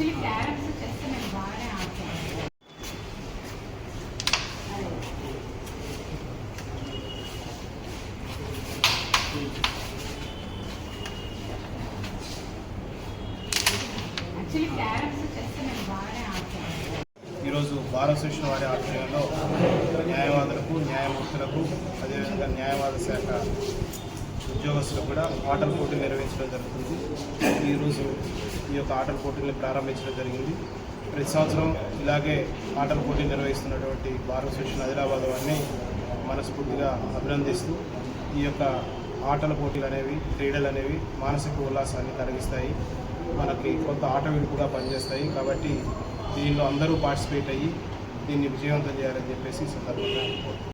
Actually carrots చేస్తే నేను బాగానే ఈరోజు భారతశిష్ణ వారి ఆధ్వర్యంలో న్యాయవాదులకు న్యాయమూర్తులకు అదేవిధంగా న్యాయవాద శాఖ ఉద్యోగస్తులకు కూడా ఆటల పోటీ నిర్వహించడం జరుగుతుంది. ఈరోజు ఈ యొక్క ఆటల పోటీలను ప్రారంభించడం జరిగింది. ప్రతి సంవత్సరం ఇలాగే ఆటల పోటీలు నిర్వహిస్తున్నటువంటి భారత అసోసియేషన్ ఆదిలాబాద్ వారిని మనస్ఫూర్తిగా అభినందిస్తూ ఈ యొక్క ఆటల పోటీలు అనేవి క్రీడలు అనేవి మానసిక ఉల్లాసాన్ని కలిగిస్తాయి. మనకి కొంత ఆట విడుపుగా పనిచేస్తాయి. కాబట్టి దీనిలో అందరూ పార్టిసిపేట్ అయ్యి దీన్ని విజయవంతం చేయాలని చెప్పేసి సందర్భంగా